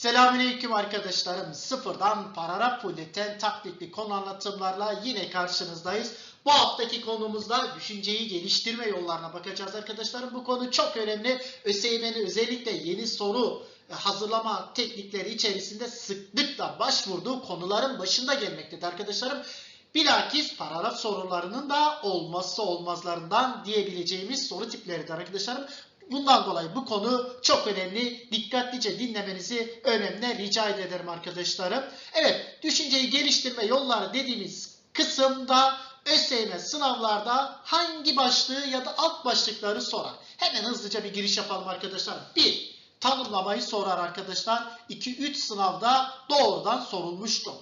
Selamünaleyküm arkadaşlarım. Sıfırdan paragraf fulleten taktikli konu anlatımlarla yine karşınızdayız. Bu haftaki konumuzda düşünceyi geliştirme yollarına bakacağız arkadaşlarım. Bu konu çok önemli. ÖSYM'nin özellikle yeni soru e, hazırlama teknikleri içerisinde sıklıkla başvurduğu konuların başında gelmektedir arkadaşlarım. Bilakis paragraf sorularının da olmazsa olmazlarından diyebileceğimiz soru tipleridir arkadaşlarım. Bundan dolayı bu konu çok önemli. Dikkatlice dinlemenizi önemli rica ederim arkadaşlarım. Evet, düşünceyi geliştirme yolları dediğimiz kısımda ÖSYM sınavlarda hangi başlığı ya da alt başlıkları sorar. Hemen hızlıca bir giriş yapalım arkadaşlar. 1. Tanımlamayı sorar arkadaşlar. 2-3 sınavda doğrudan sorulmuştu.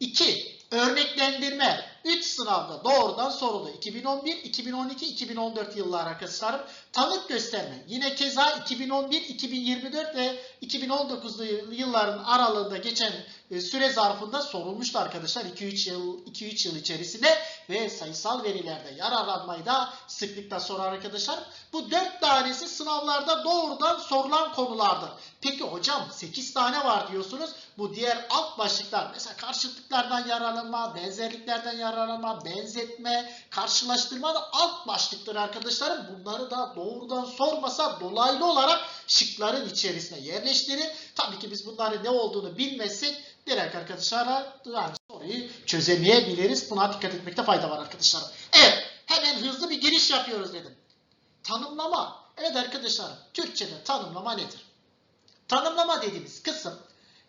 2. Örneklendirme 3 sınavda doğrudan soruldu. 2011, 2012, 2014 yıllar arkadaşlarım. Tanık gösterme yine keza 2011, 2024 ve 2019 yılların aralığında geçen süre zarfında sorulmuştu arkadaşlar 2-3 yıl 2-3 yıl içerisinde ve sayısal verilerde yararlanmayı da sıklıkla sorar arkadaşlar. Bu 4 tanesi sınavlarda doğrudan sorulan konulardır. Peki hocam 8 tane var diyorsunuz. Bu diğer alt başlıklar mesela karşıtlıklardan yararlanma, benzerliklerden yararlanma, benzetme, karşılaştırma da alt başlıktır arkadaşlarım. Bunları da doğrudan sormasa dolaylı olarak şıkların içerisine yerleştirir. Tabii ki biz bunların ne olduğunu bilmezsek direkt arkadaşlara yani soruyu çözemeyebiliriz. Buna dikkat etmekte fayda var arkadaşlar. Evet hemen hızlı bir giriş yapıyoruz dedim. Tanımlama. Evet arkadaşlar Türkçe'de tanımlama nedir? Tanımlama dediğimiz kısım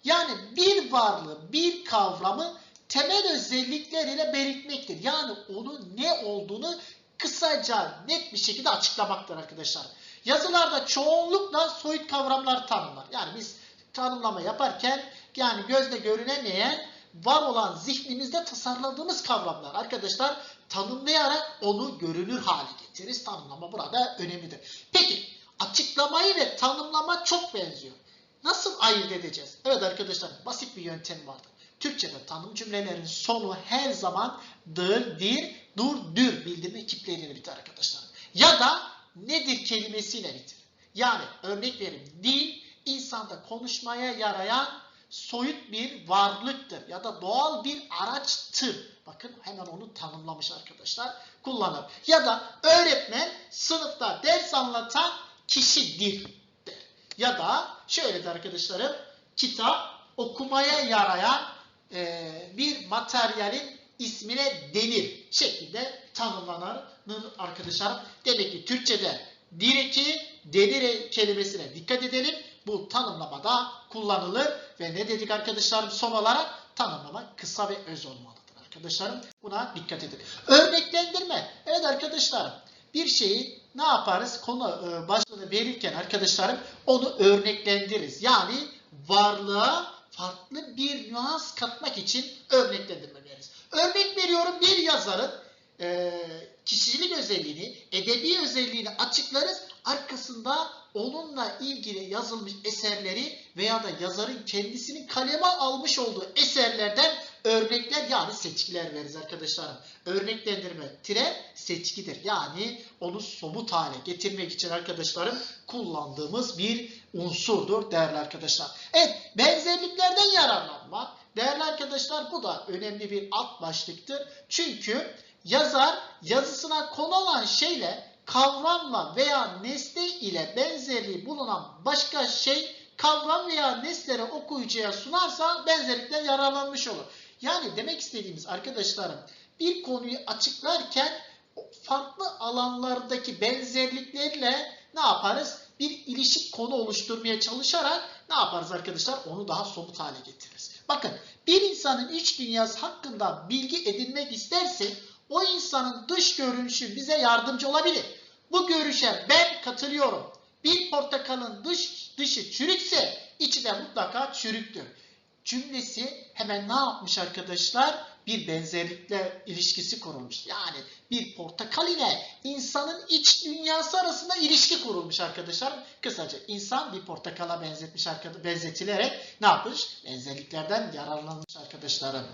yani bir varlığı, bir kavramı temel özellikleriyle belirtmektir. Yani onun ne olduğunu kısaca, net bir şekilde açıklamaktır arkadaşlar. Yazılarda çoğunlukla soyut kavramlar tanımlar. Yani biz tanımlama yaparken yani gözle görünemeyen var olan zihnimizde tasarladığımız kavramlar arkadaşlar tanımlayarak onu görünür hale getiririz. Tanımlama burada önemlidir. Peki açıklamayı ve tanımlama çok benziyor. Nasıl ayırt edeceğiz? Evet arkadaşlar basit bir yöntem vardır. Türkçe'de tanım cümlelerin sonu her zaman dır, dir, dur, dür bildirme kipleriyle biter arkadaşlar. Ya da nedir kelimesiyle bitir. Yani örnek vereyim. Dil insanda konuşmaya yarayan soyut bir varlıktır ya da doğal bir araçtır. Bakın hemen onu tanımlamış arkadaşlar. Kullanır. Ya da öğretmen sınıfta ders anlatan kişidir der. Ya da şöyle de arkadaşlarım kitap okumaya yarayan e, bir materyalin ismine denir şeklinde tanımlanır arkadaşlar. Demek ki Türkçe'de direki denir kelimesine dikkat edelim. Bu tanımlamada kullanılır ve ne dedik arkadaşlarım son olarak tanımlama kısa ve öz olmalıdır arkadaşlarım. Buna dikkat edin. Örneklendirme. Evet arkadaşlarım bir şeyi ne yaparız? Konu e, başlığını verirken arkadaşlarım onu örneklendiririz. Yani varlığa farklı bir nüans katmak için örneklendirme veririz. Örnek veriyorum bir yazarın e, kişilik özelliğini, edebi özelliğini açıklarız. Arkasında onunla ilgili yazılmış eserleri veya da yazarın kendisinin kaleme almış olduğu eserlerden örnekler yani seçkiler veririz arkadaşlarım. Örneklendirme tire seçkidir. Yani onu somut hale getirmek için arkadaşlarım kullandığımız bir unsurdur değerli arkadaşlar. Evet benzerliklerden yararlanma. Değerli arkadaşlar bu da önemli bir alt başlıktır. Çünkü yazar yazısına konu olan şeyle kavramla veya nesne ile benzerliği bulunan başka şey kavram veya nesneleri okuyucuya sunarsa benzerlikten yararlanmış olur. Yani demek istediğimiz arkadaşlarım bir konuyu açıklarken farklı alanlardaki benzerliklerle ne yaparız? Bir ilişik konu oluşturmaya çalışarak ne yaparız arkadaşlar? Onu daha somut hale getiririz. Bakın bir insanın iç dünyası hakkında bilgi edinmek istersek o insanın dış görünüşü bize yardımcı olabilir. Bu görüşe ben katılıyorum. Bir portakalın dış dışı çürükse içi de mutlaka çürüktür. Cümlesi hemen ne yapmış arkadaşlar? Bir benzerlikle ilişkisi kurulmuş. Yani bir portakal ile insanın iç dünyası arasında ilişki kurulmuş arkadaşlar. Kısaca insan bir portakala benzetmiş benzetilerek ne yapmış? Benzerliklerden yararlanmış arkadaşlarım.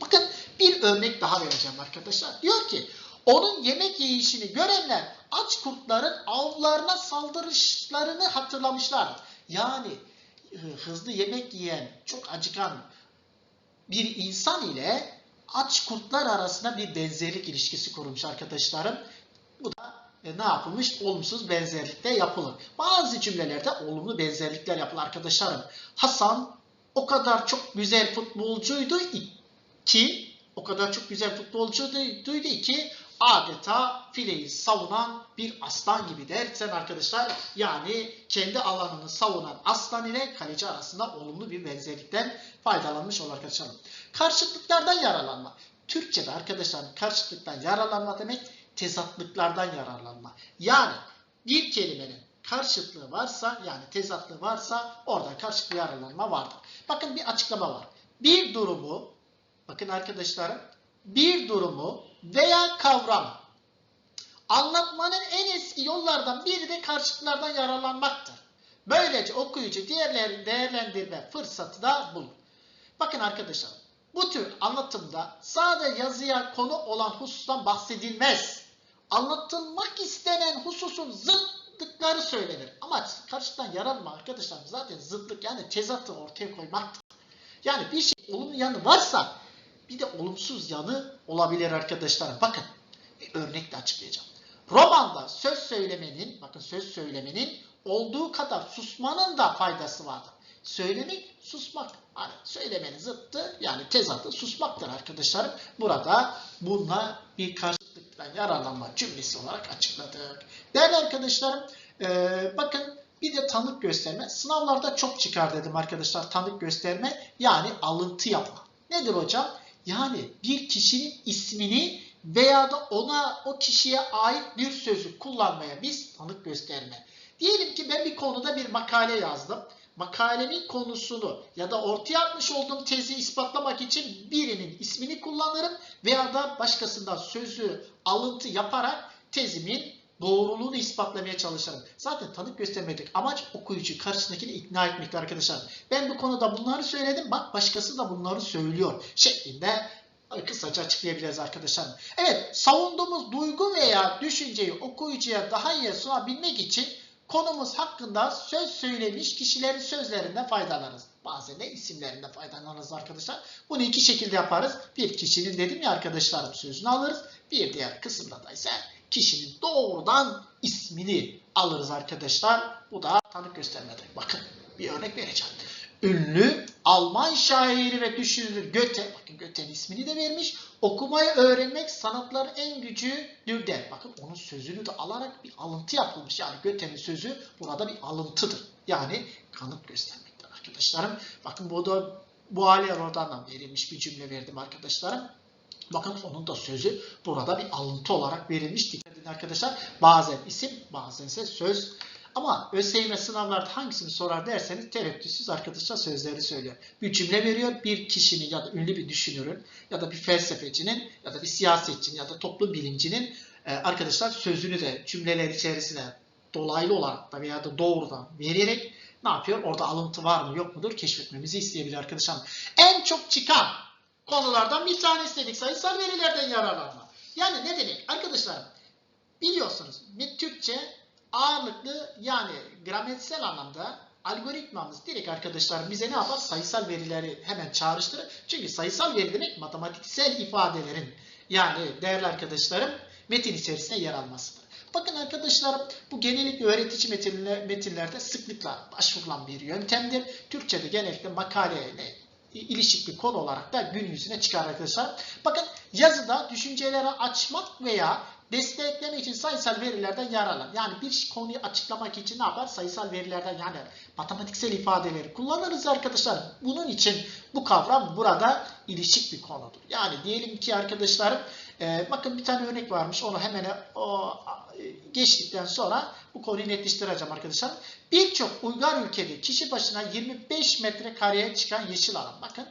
Bakın bir örnek daha vereceğim arkadaşlar. Diyor ki onun yemek yiyişini görenler aç kurtların avlarına saldırışlarını hatırlamışlar. Yani hı- hızlı yemek yiyen, çok acıkan bir insan ile aç kurtlar arasında bir benzerlik ilişkisi kurmuş arkadaşlarım. Bu da e, ne yapılmış? Olumsuz benzerlikle yapılır. Bazı cümlelerde olumlu benzerlikler yapılır arkadaşlarım. Hasan o kadar çok güzel futbolcuydu ki o kadar çok güzel futbolcuydu ki adeta fileyi savunan bir aslan gibi dersen arkadaşlar yani kendi alanını savunan aslan ile kaleci arasında olumlu bir benzerlikten faydalanmış olur arkadaşlar. Karşıtlıklardan yararlanma. Türkçe'de arkadaşlar karşıtlıktan yararlanma demek tezatlıklardan yararlanma. Yani bir kelimenin karşıtlığı varsa yani tezatlığı varsa orada karşıtlığı yararlanma vardır. Bakın bir açıklama var. Bir durumu bakın arkadaşlarım bir durumu veya kavram anlatmanın en eski yollardan biri de karşıtlardan yararlanmaktır. Böylece okuyucu diğerlerini değerlendirme fırsatı da bulur. Bakın arkadaşlar bu tür anlatımda sadece yazıya konu olan husustan bahsedilmez. Anlatılmak istenen hususun zıtlıkları söylenir. Ama karşıdan yararlanma arkadaşlar zaten zıtlık yani tezatı ortaya koymaktır. Yani bir şey olumlu yanı varsa bir de olumsuz yanı olabilir arkadaşlar. Bakın bir örnekle açıklayacağım. Romanda söz söylemenin, bakın söz söylemenin olduğu kadar susmanın da faydası vardır. Söylemek, susmak. Hani söylemenin zıttı yani tezatı susmaktır arkadaşlarım. Burada bununla bir karşıtlıktan yararlanma cümlesi olarak açıkladık. Değerli arkadaşlarım eee, bakın bir de tanık gösterme. Sınavlarda çok çıkar dedim arkadaşlar tanık gösterme yani alıntı yapma. Nedir hocam? Yani bir kişinin ismini veya da ona o kişiye ait bir sözü kullanmaya biz tanık gösterme. Diyelim ki ben bir konuda bir makale yazdım. Makalemin konusunu ya da ortaya atmış olduğum tezi ispatlamak için birinin ismini kullanırım veya da başkasından sözü alıntı yaparak tezimin doğruluğunu ispatlamaya çalışırım. Zaten tanık göstermedik. Amaç okuyucu karşısındakini ikna etmekti arkadaşlar. Ben bu konuda bunları söyledim. Bak başkası da bunları söylüyor. Şeklinde kısaca açıklayabiliriz arkadaşlar. Evet savunduğumuz duygu veya düşünceyi okuyucuya daha iyi sunabilmek için konumuz hakkında söz söylemiş kişilerin sözlerinden faydalanırız. Bazen de isimlerinden faydalanırız arkadaşlar. Bunu iki şekilde yaparız. Bir kişinin dedim ya arkadaşlarım sözünü alırız. Bir diğer kısımda da ise kişinin doğrudan ismini alırız arkadaşlar. Bu da tanık göstermedir. Bakın bir örnek vereceğim. Ünlü Alman şairi ve düşünür Göte, bakın Göte'nin ismini de vermiş. Okumayı öğrenmek sanatların en gücüdür der. Bakın onun sözünü de alarak bir alıntı yapılmış. Yani Göte'nin sözü burada bir alıntıdır. Yani kanıt göstermektir arkadaşlarım. Bakın bu da bu hali oradan verilmiş bir cümle verdim arkadaşlarım. Bakın onun da sözü burada bir alıntı olarak verilmiş. Arkadaşlar. Bazen isim, bazen ise söz. Ama ÖSYM sınavlarda hangisini sorar derseniz tereddütsüz arkadaşlar sözleri söylüyor. Bir cümle veriyor. Bir kişinin ya da ünlü bir düşünürün ya da bir felsefecinin ya da bir siyasetçinin ya da toplum bilimcinin e, arkadaşlar sözünü de cümleler içerisine dolaylı olarak da veya da doğrudan vererek ne yapıyor? Orada alıntı var mı yok mudur keşfetmemizi isteyebilir arkadaşlar. En çok çıkan konulardan bir tanesi dedik. Sayısal verilerden yararlanma. Yani ne demek? Arkadaşlar biliyorsunuz Türkçe ağırlıklı yani gramatiksel anlamda algoritmamız direkt arkadaşlar bize ne yapar? Sayısal verileri hemen çağrıştırır. Çünkü sayısal veri demek matematiksel ifadelerin yani değerli arkadaşlarım metin içerisinde yer almasıdır. Bakın arkadaşlarım bu genellikle öğretici metinler, metinlerde sıklıkla başvurulan bir yöntemdir. Türkçe'de genellikle makaleyle ilişik konu olarak da gün yüzüne çıkar arkadaşlar. Bakın yazıda düşünceleri açmak veya desteklemek için sayısal verilerden yararlan. Yani bir konuyu açıklamak için ne yapar? Sayısal verilerden yani matematiksel ifadeleri kullanırız arkadaşlar. Bunun için bu kavram burada ilişik bir konudur. Yani diyelim ki arkadaşlarım e, bakın bir tane örnek varmış. Onu hemen o, geçtikten sonra bu konuyu netleştireceğim arkadaşlar. Birçok uygar ülkede kişi başına 25 metrekareye çıkan yeşil alan. Bakın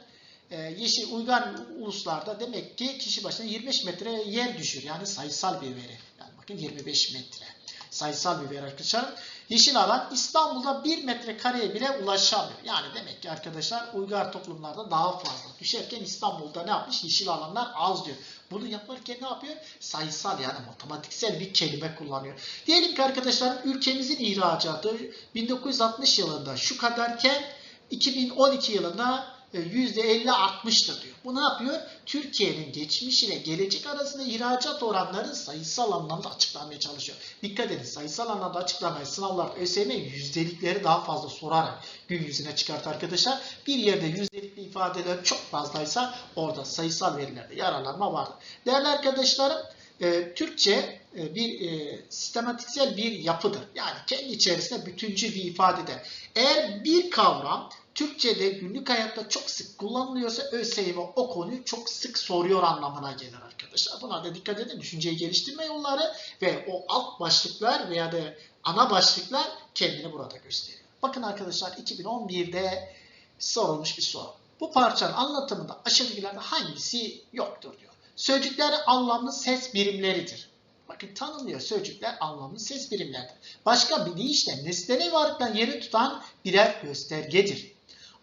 e, yeşil uygar uluslarda demek ki kişi başına 25 metre yer düşür. Yani sayısal bir veri. Yani bakın 25 metre. Sayısal bir veri arkadaşlar. Yeşil alan İstanbul'da 1 metrekareye bile ulaşamıyor. Yani demek ki arkadaşlar uygar toplumlarda daha fazla. Düşerken İstanbul'da ne yapmış? Yeşil alanlar az diyor. Bunu yaparken ne yapıyor? Sayısal yani matematiksel bir kelime kullanıyor. Diyelim ki arkadaşlar ülkemizin ihracatı 1960 yılında şu kadarken 2012 yılında e, %50 artmıştır diyor. Bu ne yapıyor? Türkiye'nin geçmiş ile gelecek arasında ihracat oranları sayısal anlamda açıklamaya çalışıyor. Dikkat edin sayısal anlamda açıklamayı sınavlar ÖSYM yüzdelikleri daha fazla sorarak gün yüzüne çıkart arkadaşlar. Bir yerde yüzdelikli ifadeler çok fazlaysa orada sayısal verilerde yararlanma vardır. Değerli arkadaşlarım e, Türkçe e, bir e, sistematiksel bir yapıdır. Yani kendi içerisinde bütüncül bir ifadedir. Eğer bir kavram Türkçe'de günlük hayatta çok sık kullanılıyorsa ÖSYM o konuyu çok sık soruyor anlamına gelir arkadaşlar. Buna da dikkat edin. Düşünceyi geliştirme yolları ve o alt başlıklar veya da ana başlıklar kendini burada gösteriyor. Bakın arkadaşlar 2011'de sorulmuş bir soru. Bu parçanın anlatımında aşağıdakilerden hangisi yoktur diyor. Sözcükler anlamlı ses birimleridir. Bakın tanımlıyor sözcükler anlamlı ses birimleridir. Başka bir deyişle nesneli varlıktan yeri tutan birer göstergedir.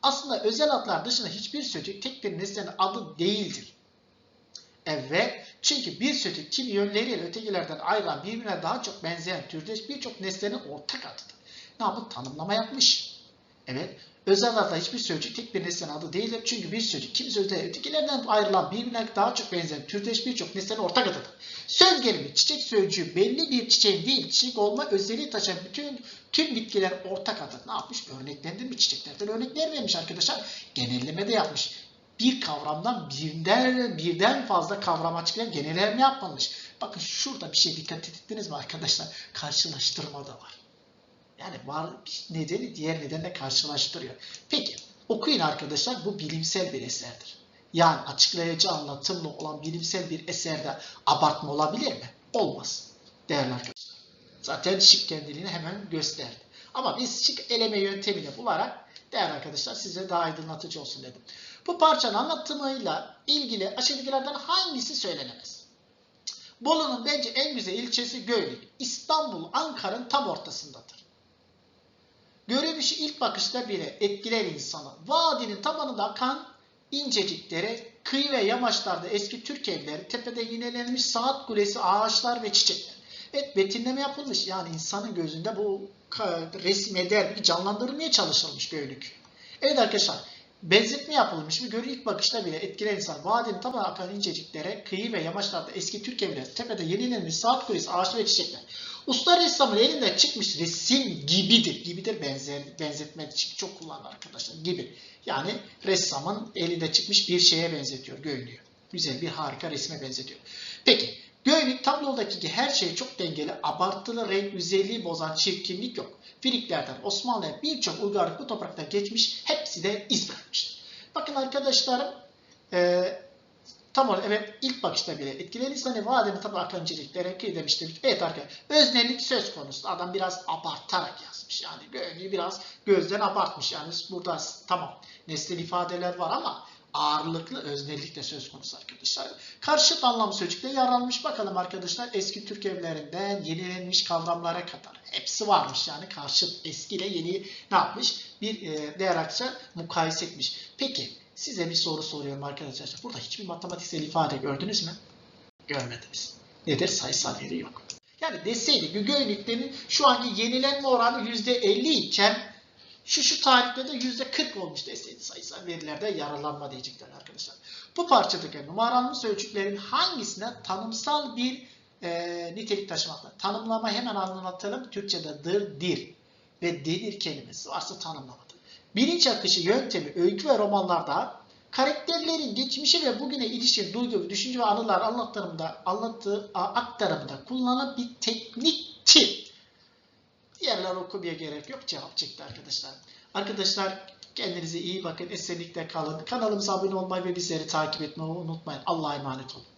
Aslında özel adlar dışında hiçbir sözcük tek bir nesnenin adı değildir. Evet, çünkü bir sözcük kimi yönleriyle ötekilerden ayrılan birbirine daha çok benzeyen türdeş birçok nesnenin ortak adıdır. Ne yapıp tanımlama yapmış. Evet, özel adlar hiçbir sözcük tek bir nesnenin adı değildir. Çünkü bir sözcük kimi sözde ötekilerden ayrılan birbirine daha çok benzeyen türdeş birçok nesnenin ortak adıdır. Söz gelimi çiçek sözcüğü belli bir çiçeğin değil çiçek olma özelliği taşıyan bütün tüm bitkiler ortak adı. Ne yapmış? Örneklendirmiş çiçeklerden örnekler vermiş arkadaşlar. Genelleme de yapmış. Bir kavramdan birden, birden fazla kavram açıklayan genelleme yapmamış. Bakın şurada bir şey dikkat ettiniz mi arkadaşlar? Karşılaştırma da var. Yani var bir nedeni diğer nedenle karşılaştırıyor. Peki okuyun arkadaşlar bu bilimsel bir eserdir. Yani açıklayıcı anlatımlı olan bilimsel bir eserde abartma olabilir mi? Olmaz. Değerli arkadaşlar. Zaten şık kendiliğini hemen gösterdi. Ama biz şık eleme yöntemini bularak değerli arkadaşlar size daha aydınlatıcı olsun dedim. Bu parçanın anlatımıyla ilgili aşağıdakilerden hangisi söylenemez? Bolu'nun bence en güzel ilçesi Göynük. İstanbul, Ankara'nın tam ortasındadır. Görünüşü ilk bakışta bile etkiler insanı. Vadinin tabanında akan incecik dere, kıyı ve yamaçlarda eski Türk evleri, tepede yinelenmiş saat kulesi, ağaçlar ve çiçekler. Evet betimleme yapılmış. Yani insanın gözünde bu resim eder, bir canlandırmaya çalışılmış Göynük. Evet arkadaşlar benzetme yapılmış mı? Görü ilk bakışta bile etkiler insan. Vadinin tabanına akan incecik dere, kıyı ve yamaçlarda eski Türk evleri, tepede yenilenmiş saat kulesi, ağaçlar ve çiçekler. Usta ressamın elinde çıkmış resim gibidir. Gibidir benzer, benzetme için çok kullanılır arkadaşlar. Gibi. Yani ressamın elinde çıkmış bir şeye benzetiyor, Göynük'ü. Güzel bir harika resme benzetiyor. Peki Göynük tablodaki her şey çok dengeli, abartılı renk özelliği bozan çirkinlik yok. Friklerden Osmanlı'ya birçok uygarlık bu topraktan geçmiş, hepsi de iz bırakmıştır. Bakın arkadaşlarım, tam olarak evet ilk bakışta bile etkileyen insanı vadeni tabi akancılıklara ki demiştim. Evet arkadaşlar, öznellik söz konusu. Adam biraz abartarak yazmış. Yani Göynük'ü biraz gözden abartmış. Yani burada tamam nesnel ifadeler var ama ağırlıklı öznellik de söz konusu arkadaşlar. Karşıt anlam sözcükte yer almış. Bakalım arkadaşlar eski Türk evlerinden yenilenmiş kavramlara kadar. Hepsi varmış yani karşıt eski ile yeni ne yapmış? Bir e, değer akça mukayese etmiş. Peki size bir soru soruyorum arkadaşlar. Burada hiçbir matematiksel ifade gördünüz mü? Görmediniz. Nedir? Sayısal veri yok. Yani deseydi Göynüklerin şu anki yenilenme oranı %50 iken şu şu tarihte de %40 olmuş deseydi sayısal verilerde yararlanma diyecekler arkadaşlar. Bu parçadaki numaralı sözcüklerin hangisine tanımsal bir e, nitelik taşımakta? Tanımlama hemen anlatalım. Türkçe'de dır, dir ve denir kelimesi varsa tanımlamadır. Bilinç akışı yöntemi öykü ve romanlarda karakterlerin geçmişi ve bugüne ilişkin duygu, düşünce ve anılar anlatımında, anlattığı aktarımında kullanılan bir tekniktir. Diğerler okumaya gerek yok. Cevap çıktı arkadaşlar. Arkadaşlar kendinize iyi bakın. Esenlikle kalın. Kanalımıza abone olmayı ve bizleri takip etmeyi unutmayın. Allah'a emanet olun.